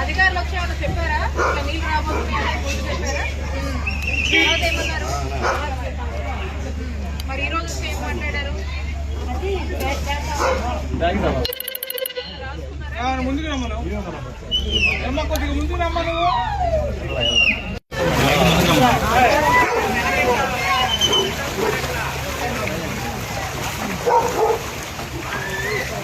అధికారులు వచ్చి చెప్పారా? నీళ్ళు రాబోతున్నాయని ముందు చెప్పారా? తర్వాత ఏమన్నారు? మరి ఈ రోజు ఏం మాట్లాడారు? ముందుకు రమ్మను. కొద్దిగా ముందుకు రమ్మా నువ్వు అబ్బా, ఇటు నుంచి అటు ఇటు. వచ్చి తీసుకుమ్మా,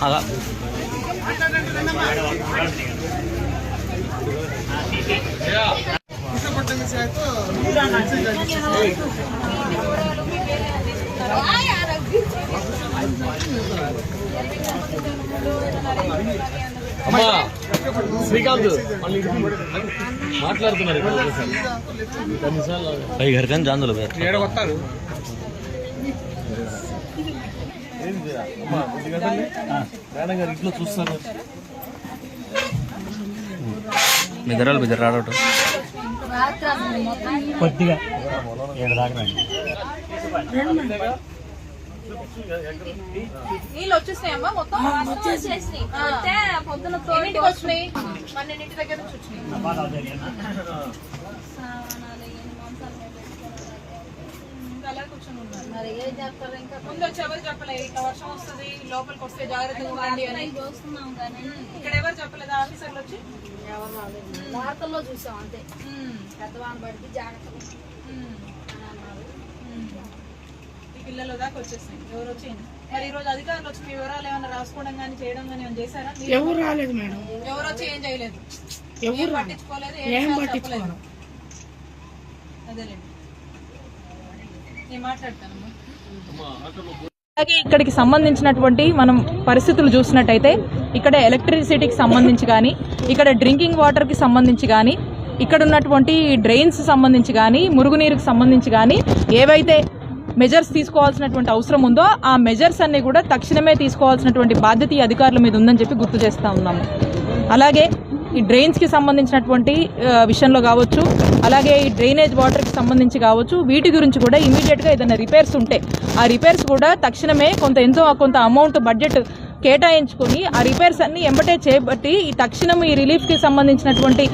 అలా అమ్మా శ్రీకాంత్. మాట్లాడుతున్నారు పై घर కానీ జాందులు ఏడ వస్తారు అమ్మా కొద్దిగా తల్లి. మేడం గారు ఇంట్లో చూస్తారు బెదరాలు బెదర రావటం కొద్దిగా ఏడు దాకా నీళ్ళు వచ్చేసినాయమ్మా మొత్తం పొద్దున వచ్చినాయి? దగ్గర నుంచి వచ్చినాయి. అలా కూర్చొని ఉన్నారు. మరి ఏం ఇంకా? ముందు వచ్చి ఎవరు చెప్పలే ఇట్లా వర్షం వస్తుంది లోపలికి వస్తే జాగ్రత్తగా ఉండండి అని. చూస్తున్నాం కానీ. ఇక్కడ ఎవరు చెప్పలేదు? ఆఫీసర్లు వచ్చి? ఎవరు రాలేదు. వార్తల్లో చూసాం అంతే. ఉమ్, పెద్దవాళ్ళని పడితే జాగ్రత్తగా ఉమ్. ఈ పిల్లలు దాకా వచ్చేసినాయి. ఎవరు వచ్చింది మరి ఈ రోజు అధికారులు వచ్చి మీ వివరాలు ఏమైనా రాసుకోవడం కానీ చేయడం కానీ ఏమైనా చేశారా? ఎవరు రాలేదు మేడం. ఎవరు వచ్చి ఏం చేయలేదు? ఎవరు. పట్టించుకోలేదు ఏం పట్టించుకోరు. అదేలేండి. అలాగే ఇక్కడికి సంబంధించినటువంటి మనం పరిస్థితులు చూసినట్టయితే ఇక్కడ ఎలక్ట్రిసిటీకి సంబంధించి కానీ ఇక్కడ డ్రింకింగ్ వాటర్కి సంబంధించి కానీ ఇక్కడ ఉన్నటువంటి డ్రైన్స్ సంబంధించి కానీ మురుగునీరుకి సంబంధించి కానీ ఏవైతే మెజర్స్ తీసుకోవాల్సినటువంటి అవసరం ఉందో ఆ మెజర్స్ అన్ని కూడా తక్షణమే తీసుకోవాల్సినటువంటి బాధ్యత ఈ అధికారుల మీద ఉందని చెప్పి గుర్తు చేస్తూ ఉన్నాము. అలాగే ఈ డ్రైన్స్కి సంబంధించినటువంటి విషయంలో కావచ్చు అలాగే ఈ డ్రైనేజ్ వాటర్కి సంబంధించి కావచ్చు వీటి గురించి కూడా ఇమీడియట్గా ఏదైనా రిపేర్స్ ఉంటే ఆ రిపేర్స్ కూడా తక్షణమే కొంత ఎంతో కొంత అమౌంట్ బడ్జెట్ కేటాయించుకొని ఆ రిపేర్స్ అన్ని ఎంబటే చేపట్టి ఈ తక్షణం ఈ రిలీఫ్కి సంబంధించినటువంటి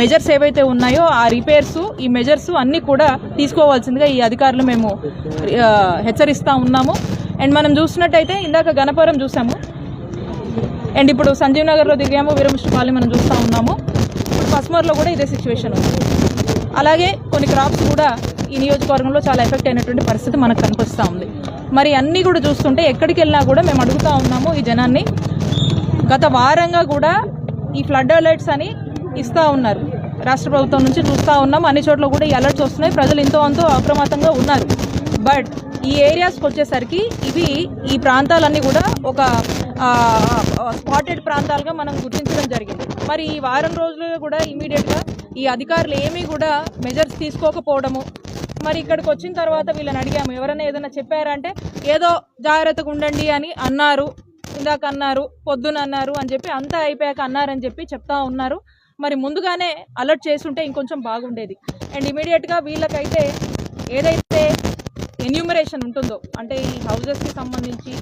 మెజర్స్ ఏవైతే ఉన్నాయో ఆ రిపేర్స్ ఈ మెజర్స్ అన్నీ కూడా తీసుకోవాల్సిందిగా ఈ అధికారులు మేము హెచ్చరిస్తూ ఉన్నాము. అండ్ మనం చూసినట్టయితే ఇందాక గణపురం చూసాము. అండ్ ఇప్పుడు సంజీవ్ నగర్లో దిగాము వీరముష్టిపాలెం మనం చూస్తూ ఉన్నాము. ఇప్పుడు పస్మర్లో కూడా ఇదే సిచ్యువేషన్ ఉంది. అలాగే కొన్ని క్రాప్స్ కూడా ఈ నియోజకవర్గంలో చాలా ఎఫెక్ట్ అయినటువంటి పరిస్థితి మనకు కనిపిస్తూ ఉంది. మరి అన్నీ కూడా చూస్తుంటే ఎక్కడికి వెళ్ళినా కూడా మేము అడుగుతా ఉన్నాము ఈ జనాన్ని. గత వారంగా కూడా ఈ ఫ్లడ్ అలర్ట్స్ అని ఇస్తూ ఉన్నారు. రాష్ట్ర ప్రభుత్వం నుంచి చూస్తూ ఉన్నాం. అన్ని చోట్ల కూడా ఈ అలర్ట్స్ వస్తున్నాయి. ప్రజలు ఇంతో అంతో అప్రమత్తంగా ఉన్నారు. బట్ ఈ ఏరియాస్కి వచ్చేసరికి ఇవి ఈ ప్రాంతాలన్నీ కూడా ఒక స్పాటెడ్ ప్రాంతాలుగా మనం గుర్తించడం జరిగింది. మరి ఈ వారం రోజులుగా కూడా ఇమీడియట్గా ఈ అధికారులు ఏమీ కూడా మెజర్స్ తీసుకోకపోవడము మరి ఇక్కడికి వచ్చిన తర్వాత వీళ్ళని అడిగాము ఎవరైనా ఏదైనా చెప్పారంటే ఏదో జాగ్రత్తగా ఉండండి అని అన్నారు ఇందాక అన్నారు పొద్దున అన్నారు అని చెప్పి అంతా అయిపోయాక అన్నారని చెప్పి చెప్తా ఉన్నారు. మరి ముందుగానే అలర్ట్ చేస్తుంటే ఇంకొంచెం బాగుండేది. అండ్ ఇమీడియట్గా వీళ్ళకైతే ఏదైతే ఎన్యూమరేషన్ ఉంటుందో అంటే ఈ హౌజెస్కి సంబంధించి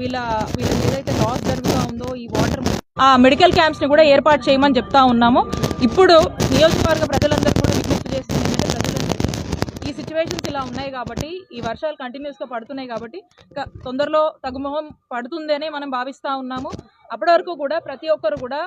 వీళ్ళ వీళ్ళ ఏదైతే లాస్ జరుగుతూ ఉందో ఈ వాటర్ ఆ మెడికల్ క్యాంప్స్ని కూడా ఏర్పాటు చేయమని చెప్తా ఉన్నాము. ఇప్పుడు నియోజకవర్గ ప్రజలందరూ కూడా విజ్ఞప్తి చేస్తుంది ఈ సిచ్యువేషన్స్ ఇలా ఉన్నాయి కాబట్టి ఈ వర్షాలు కంటిన్యూస్గా పడుతున్నాయి కాబట్టి తొందరలో తగుముఖం పడుతుందనే మనం భావిస్తూ ఉన్నాము. అప్పటి వరకు కూడా ప్రతి ఒక్కరు కూడా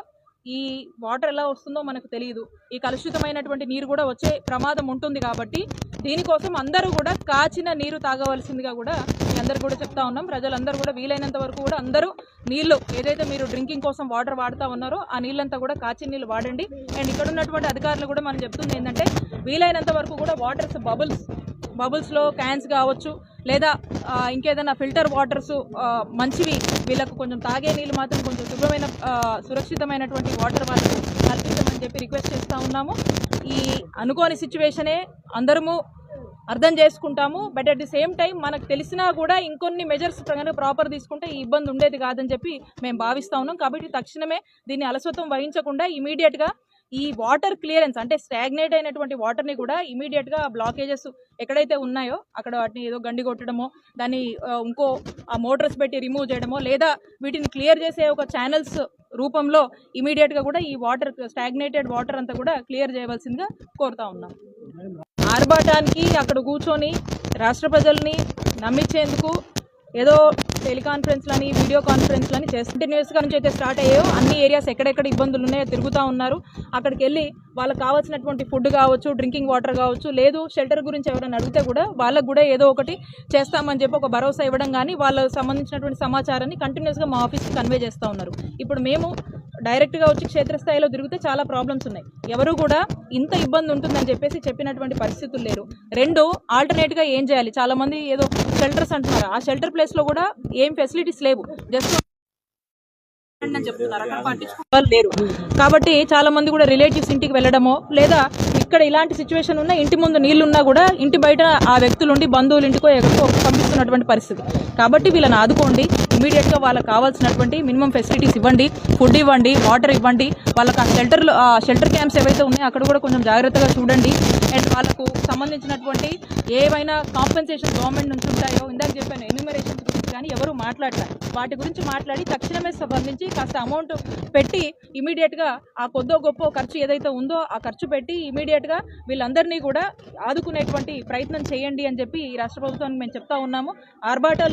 ఈ వాటర్ ఎలా వస్తుందో మనకు తెలియదు ఈ కలుషితమైనటువంటి నీరు కూడా వచ్చే ప్రమాదం ఉంటుంది కాబట్టి దీనికోసం అందరూ కూడా కాచిన నీరు తాగవలసిందిగా కూడా మీ అందరు కూడా చెప్తా ఉన్నాం. ప్రజలందరూ కూడా వీలైనంత వరకు కూడా అందరూ నీళ్ళు ఏదైతే మీరు డ్రింకింగ్ కోసం వాటర్ వాడుతూ ఉన్నారో ఆ నీళ్ళంతా కూడా కాచిన నీళ్ళు వాడండి. అండ్ ఇక్కడ ఉన్నటువంటి అధికారులు కూడా మనం చెప్తుంది ఏంటంటే వీలైనంత వరకు కూడా వాటర్స్ బబుల్స్ బబుల్స్లో క్యాన్స్ కావచ్చు లేదా ఇంకేదైనా ఫిల్టర్ వాటర్స్ మంచివి వీళ్ళకు కొంచెం తాగే నీళ్ళు మాత్రం కొంచెం శుభ్రమైన సురక్షితమైనటువంటి వాటర్ వాళ్ళకు కల్పించమని చెప్పి రిక్వెస్ట్ చేస్తూ ఉన్నాము. ఈ అనుకోని సిచ్యువేషనే అందరము అర్థం చేసుకుంటాము. But at the same time మనకు తెలిసినా కూడా ఇంకొన్ని మెజర్స్ కనుక ప్రాపర్ తీసుకుంటే ఈ ఇబ్బంది ఉండేది కాదని చెప్పి మేము భావిస్తా ఉన్నాం. కాబట్టి తక్షణమే దీన్ని అలసత్వం వహించకుండా ఇమీడియట్గా ఈ వాటర్ క్లియరెన్స్ అంటే స్టాగ్నేట్ అయినటువంటి వాటర్ని కూడా ఇమీడియట్గా బ్లాకేజెస్ ఎక్కడైతే ఉన్నాయో అక్కడ వాటిని ఏదో గండి కొట్టడమో దాన్ని ఇంకో ఆ మోటార్స్ పెట్టి రిమూవ్ చేయడమో లేదా వీటిని క్లియర్ చేసే ఒక ఛానల్స్ రూపంలో ఇమీడియట్గా కూడా ఈ వాటర్ స్టాగ్నేటెడ్ వాటర్ అంతా కూడా క్లియర్ చేయవలసిందిగా కోరుతా ఉన్నాం. ఆర్భాటానికి అక్కడ కూర్చొని రాష్ట్ర ప్రజల్ని నమ్మించేందుకు ఏదో టెలికాన్ఫరెన్స్లని వీడియో కాన్ఫరెన్స్లని చేసి కంటిన్యూస్గా నుంచి అయితే స్టార్ట్ అయ్యాయో అన్ని ఏరియాస్ ఎక్కడెక్కడ ఇబ్బందులు ఉన్నాయో తిరుగుతూ ఉన్నారు. అక్కడికి వెళ్ళి వాళ్ళకి కావాల్సినటువంటి ఫుడ్ కావచ్చు డ్రింకింగ్ వాటర్ కావచ్చు లేదు షెల్టర్ గురించి ఎవరైనా అడిగితే కూడా వాళ్ళకు కూడా ఏదో ఒకటి చేస్తామని చెప్పి ఒక భరోసా ఇవ్వడం కానీ వాళ్ళకు సంబంధించినటువంటి సమాచారాన్ని కంటిన్యూస్గా మా ఆఫీస్కి కన్వే చేస్తూ ఉన్నారు. ఇప్పుడు మేము డైరెక్ట్గా వచ్చి క్షేత్రస్థాయిలో తిరిగితే చాలా ప్రాబ్లమ్స్ ఉన్నాయి. ఎవరు కూడా ఇంత ఇబ్బంది ఉంటుందని చెప్పేసి చెప్పినటువంటి పరిస్థితులు లేరు. రెండు ఆల్టర్నేట్గా ఏం చేయాలి? చాలామంది ఏదో షెల్టర్స్ అంటున్నారు. ఆ షెల్టర్ ప్లేస్లో కూడా ఏం ఫెసిలిటీస్ లేవు. జస్ట్ చెప్తున్నారు. లేరు. కాబట్టి చాలా మంది కూడా రిలేటివ్స్ ఇంటికి వెళ్ళడమో లేదా ఇక్కడ ఇలాంటి సిచ్యువేషన్ ఉన్నా ఇంటి ముందు నీళ్ళున్నా కూడా ఇంటి బయట ఆ వ్యక్తులు ఉండి బంధువులు ఇంటికో ఎక్కడికో పంపిస్తున్నటువంటి పరిస్థితి. కాబట్టి వీళ్ళని ఆదుకోండి. ఇమీడియట్గా వాళ్ళకి కావాల్సినటువంటి మినిమం ఫెసిలిటీస్ ఇవ్వండి. ఫుడ్ ఇవ్వండి వాటర్ ఇవ్వండి. వాళ్ళకి ఆ షెల్టర్లు ఆ షెల్టర్ క్యాంప్స్ ఏవైతే ఉన్నాయో అక్కడ కూడా కొంచెం జాగ్రత్తగా చూడండి. అండ్ వాళ్ళకు సంబంధించినటువంటి ఏవైనా కాంపెన్సేషన్ గవర్నమెంట్ నుంచి ఉంటాయో ఇందాక చెప్పాను ఎన్యూమరేషన్స్ గురించి కానీ ఎవరు మాట్లాడతారు వాటి గురించి మాట్లాడి తక్షణమే స్పందించి కాస్త అమౌంట్ పెట్టి ఇమీడియట్గా ఆ కొద్దో గొప్ప ఖర్చు ఏదైతే ఉందో ఆ ఖర్చు పెట్టి ఇమీడియట్గా వీళ్ళందరినీ కూడా ఆదుకునేటువంటి ప్రయత్నం చేయండి అని చెప్పి ఈ రాష్ట్ర ప్రభుత్వానికి మేము చెప్తా ఉన్నాము. ఆర్బాటాలో